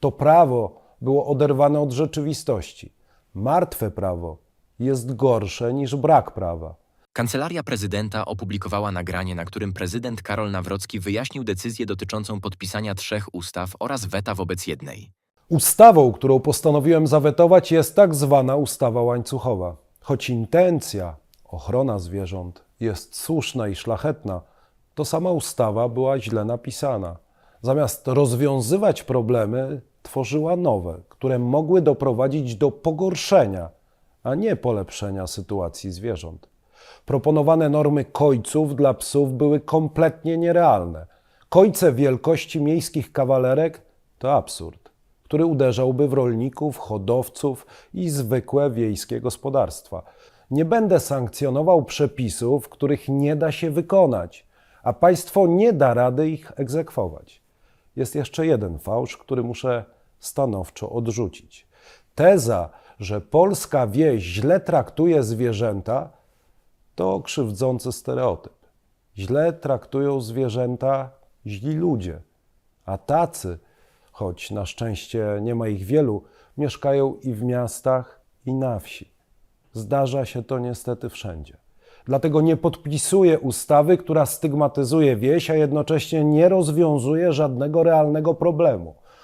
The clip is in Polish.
To prawo było oderwane od rzeczywistości. Martwe prawo jest gorsze niż brak prawa. Kancelaria prezydenta opublikowała nagranie, na którym prezydent Karol Nawrocki wyjaśnił decyzję dotyczącą podpisania trzech ustaw oraz weta wobec jednej. Ustawą, którą postanowiłem zawetować, jest tak zwana ustawa łańcuchowa. Choć intencja, ochrona zwierząt, jest słuszna i szlachetna, to sama ustawa była źle napisana. Zamiast rozwiązywać problemy, tworzyła nowe, które mogły doprowadzić do pogorszenia, a nie polepszenia sytuacji zwierząt. Proponowane normy kojców dla psów były kompletnie nierealne. Kojce wielkości miejskich kawalerek to absurd, który uderzałby w rolników, hodowców i zwykłe wiejskie gospodarstwa. Nie będę sankcjonował przepisów, których nie da się wykonać, a państwo nie da rady ich egzekwować. Jest jeszcze jeden fałsz, który muszę stanowczo odrzucić. Teza, że polska wieś źle traktuje zwierzęta, to krzywdzący stereotyp. Źle traktują zwierzęta źli ludzie, a tacy, choć na szczęście nie ma ich wielu, mieszkają i w miastach, i na wsi. Zdarza się to niestety wszędzie. Dlatego nie podpisuję ustawy, która stygmatyzuje wieś, a jednocześnie nie rozwiązuje żadnego realnego problemu.